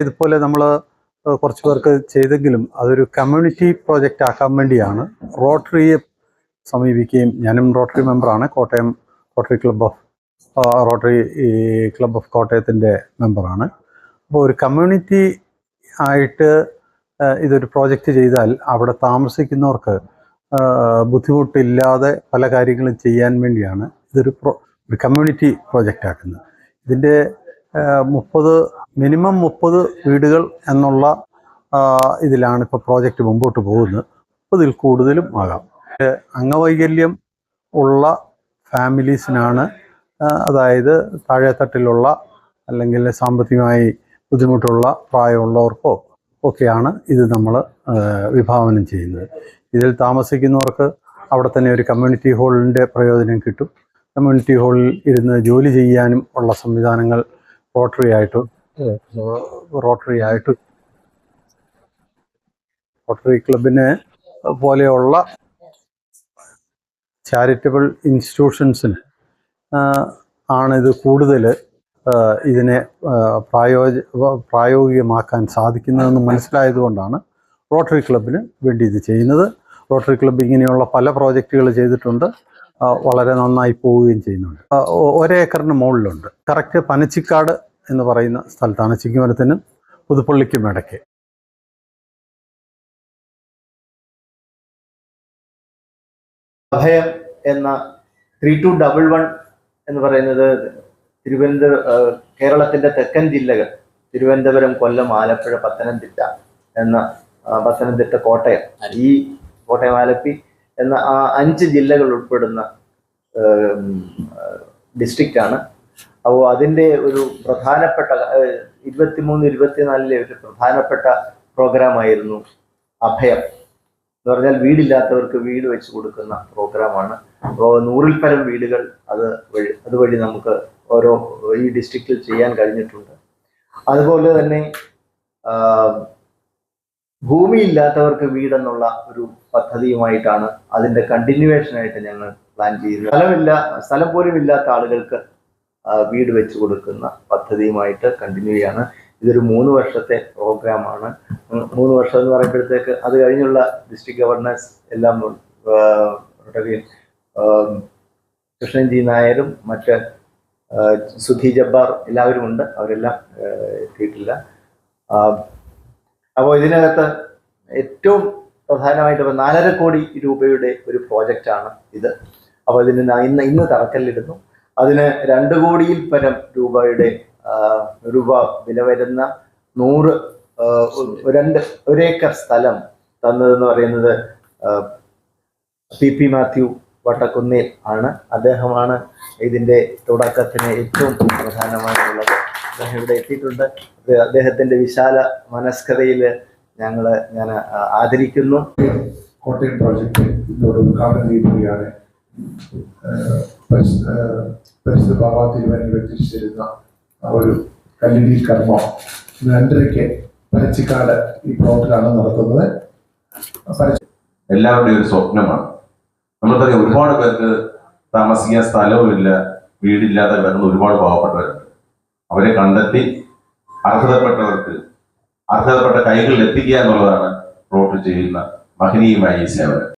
ഇതുപോലെ നമ്മൾ കുറച്ച് പേർക്ക് ചെയ്തെങ്കിലും അതൊരു കമ്മ്യൂണിറ്റി പ്രോജക്റ്റ് ആക്കാൻ വേണ്ടിയാണ് റോട്ടറിയെ സമീപിക്കുകയും ഞാനും റോട്ടറി മെമ്പറാണ് Kottayam rotary club of rotary club of കോട്ടയത്തിന്റെ മെമ്പറാണ്. അപ്പോൾ ഒരു കമ്മ്യൂണിറ്റി ആയിട്ട് ഇതൊരു പ്രോജക്റ്റ് ചെയ്താൽ അവിടെ താമസിക്കുന്നവർക്ക് ബുദ്ധിമുട്ടില്ലാതെ പല കാര്യങ്ങളും ചെയ്യാൻ വേണ്ടിയാണ് ഇതൊരു പ്രോ ഒരു കമ്മ്യൂണിറ്റി പ്രോജക്റ്റ് ആക്കുന്നത്. ഇതിന്റെ മുപ്പത് മിനിമം മുപ്പത് വീടുകൾ എന്നുള്ള ഇതിലാണ് ഇപ്പോൾ പ്രോജക്റ്റ് മുമ്പോട്ട് പോകുന്നത്. മുപ്പതിൽ കൂടുതലും ആകാം. അംഗവൈകല്യം ഉള്ള ഫാമിലീസിനാണ് അതായത് താഴെത്തട്ടിലുള്ള അല്ലെങ്കിൽ സാമ്പത്തികമായി ബുദ്ധിമുട്ടുള്ള പ്രായമുള്ളവർക്കോ ഒക്കെയാണ് ഇത് നമ്മൾ വിഭാവനം ചെയ്യുന്നത്. ഇതിൽ താമസിക്കുന്നവർക്ക് അവിടെ തന്നെ ഒരു കമ്മ്യൂണിറ്റി ഹാളിന്റെ പ്രയോജനം കിട്ടും. കമ്മ്യൂണിറ്റി ഹാളിൽ ഇരുന്ന് ജോലി ചെയ്യാനും ഉള്ള സംവിധാനങ്ങൾ റോട്ടറി ആയിട്ട് റോട്ടറി ആയിട്ട് റോട്ടറി ക്ലബിന് പോലെയുള്ള ചാരിറ്റബിൾ ഇൻസ്റ്റിറ്റ്യൂഷൻസിന് ആണിത് കൂടുതൽ ഇതിനെ പ്രായോജ പ്രായോഗികമാക്കാൻ സാധിക്കുന്നതെന്ന് മനസ്സിലായതുകൊണ്ടാണ് റോട്ടറി ക്ലബിന് വേണ്ടി ഇത് ചെയ്യുന്നത്. റോട്ടറി ക്ലബ് ഇങ്ങനെയുള്ള പല പ്രോജക്റ്റുകൾ ചെയ്തിട്ടുണ്ട്. വളരെ നന്നായി പോവുകയും ചെയ്യുന്നുണ്ട്. ഒരേക്കറിന് മുകളിലുണ്ട്. കറക്റ്റ് പനച്ചിക്കാട് എന്ന് പറയുന്ന സ്ഥലത്താണ് ചിങ്ങമരത്തിനും പുതുപ്പള്ളിക്കും ഇടയ്ക്ക്. അഭയം എന്ന ത്രീ ടു ഡബിൾ വൺ എന്ന് പറയുന്നത് തിരുവനന്തപുരം കേരളത്തിന്റെ തെക്കൻ ജില്ലകൾ തിരുവനന്തപുരം കൊല്ലം ആലപ്പുഴ പത്തനംതിട്ട എന്ന പത്തനംതിട്ട കോട്ടയം ഈ കോട്ടയം ആലപ്പി എന്ന ആ അഞ്ച് ജില്ലകൾ ഉൾപ്പെടുന്ന ഡിസ്ട്രിക്റ്റാണ് അപ്പോൾ അതിന്റെ ഒരു പ്രധാനപ്പെട്ട ഇരുപത്തിമൂന്ന് ഇരുപത്തിനാലിലെ ഒരു പ്രധാനപ്പെട്ട പ്രോഗ്രാമായിരുന്നു അഭയം. എന്ന് പറഞ്ഞാൽ വീടില്ലാത്തവർക്ക് വീട് വെച്ച് കൊടുക്കുന്ന പ്രോഗ്രാമാണ്. അപ്പോൾ നൂറിൽ പരം വീടുകൾ അത് വഴി അതുവഴി നമുക്ക് ഓരോ ഈ ഡിസ്ട്രിക്റ്റിൽ ചെയ്യാൻ കഴിഞ്ഞിട്ടുണ്ട്. അതുപോലെ തന്നെ ഭൂമിയില്ലാത്തവർക്ക് വീടെന്നുള്ള ഒരു പദ്ധതിയുമായിട്ടാണ് അതിന്റെ കണ്ടിന്യൂവേഷനായിട്ട് ഞങ്ങൾ പ്ലാൻ ചെയ്യുന്നത് സ്ഥലമില്ല സ്ഥലം പോലും ഇല്ലാത്ത ആളുകൾക്ക് വീട് വെച്ച് കൊടുക്കുന്ന പദ്ധതിയുമായിട്ട് കണ്ടിന്യൂ ചെയ്യാണ്. ഇതൊരു മൂന്ന് വർഷത്തെ പ്രോഗ്രാമാണ് മൂന്ന് വർഷം എന്ന് പറയുമ്പോഴത്തേക്ക് അത് കഴിഞ്ഞുള്ള ഡിസ്ട്രിക്ട് ഗവർണേഴ്സ് എല്ലാം ആ, റോട്ടറി, ആ, കൃഷ്ണൻജി നായരും മറ്റ് സുധി ജബ്ബാർ എല്ലാവരും ഉണ്ട്. അവരെല്ലാം എത്തിയിട്ടില്ല. അപ്പോൾ ഇതിനകത്ത് ഏറ്റവും പ്രധാനമായിട്ട് ഇപ്പൊ നാലര കോടി രൂപയുടെ ഒരു പ്രോജക്റ്റാണ് ഇത്. അപ്പോൾ ഇതിന് ഇന്ന് ഇന്ന് തറക്കല്ലിടുന്നു. അതിന് രണ്ട് കോടിയിൽ പരം രൂപയുടെ രൂപ വില വരുന്ന നൂറ് രണ്ട് ഒരേക്കർ സ്ഥലം തന്നതെന്ന് പറയുന്നത് പി പി മാത്യു വട്ടക്കുന്നിൽ ആണ്. അദ്ദേഹമാണ് ഇതിന്റെ തുടക്കത്തിന് ഏറ്റവും പ്രധാനമായിട്ടുള്ളത്. അദ്ദേഹം ഇവിടെ എത്തിയിട്ടുണ്ട്. അദ്ദേഹത്തിന്റെ വിശാല മനസ്കതയിൽ ഞങ്ങൾ ഞാൻ ആദരിക്കുന്നു. കോട്ടയം പ്രോജക്റ്റ് ഇന്നോട് ഉദ്ഘാടനം ചെയ്യുകയാണ്. പരിശുദ്ധ ബാബ തിരുവനന്തപുരം വെച്ചിരിച്ചിരുന്ന ആ ഒരു കല്ലിടി കർമ്മം. രണ്ടരയ്ക്ക് പരച്ചിക്കാട് ഈ പ്ലോട്ടിലാണ് നടത്തുന്നത്. എല്ലാവരുടെയും ഒരു സ്വപ്നമാണ്. നമ്മൾക്കറിയാം ഒരുപാട് പേർക്ക് താമസിക്കാൻ സ്ഥലവുമില്ല വീടില്ലാതെ വരുന്ന ഒരുപാട് പാവപ്പെട്ടവരുണ്ട്. അവരെ കണ്ടെത്തി അർഹതപ്പെട്ടവർക്ക് അർഹതപ്പെട്ട കൈകളിൽ എത്തിക്കുക എന്നുള്ളതാണ് റോട്ട് ചെയ്യുന്ന മഹനീയമായ ഈ സേവനം.